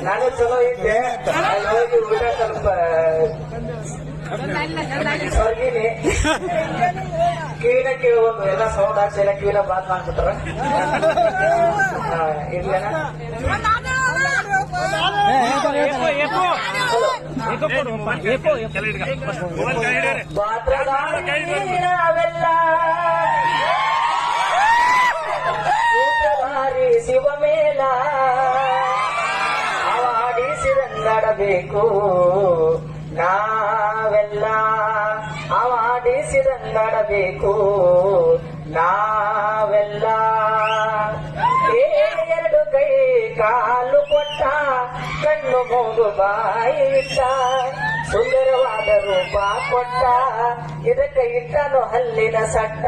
ನಾನು ಚಲೋ ಇದ್ದೆ ಹೋಗಿ ಊಟ ಸ್ವಲ್ಪ ಸ್ವರ್ಗಿನಿ ಕಿವಿನ ಎಲ್ಲ ಸೌಂಡ್ ಹಾಕ್ಸಿ ಎಲ್ಲ ಬಾತ್ ಮಾಡ್ಬಿಟ್ರ ಇರ್ಲೇನ ಅವೆಲ್ಲ ಅವಾಡಿಸಿದಂಗಡಬೇಕು ನಾವೆಲ್ಲ ಅವಾಡಿಸಿದಂಗಡಬೇಕು ನಾವೆಲ್ಲ ಎರಡು ಕೈ ಕಾಲು ಕೊಟ್ಟ, ಕಣ್ಣು ಮೂಗು ಬಾಯಿ ಇಟ್ಟ ಸುಂದರವಾದ ರೂಪ ಕೊಟ್ಟ ಇದಕ್ಕೆ ಇಟ್ಟನು ಹಲ್ಲಿನ ಸಟ್ಟ.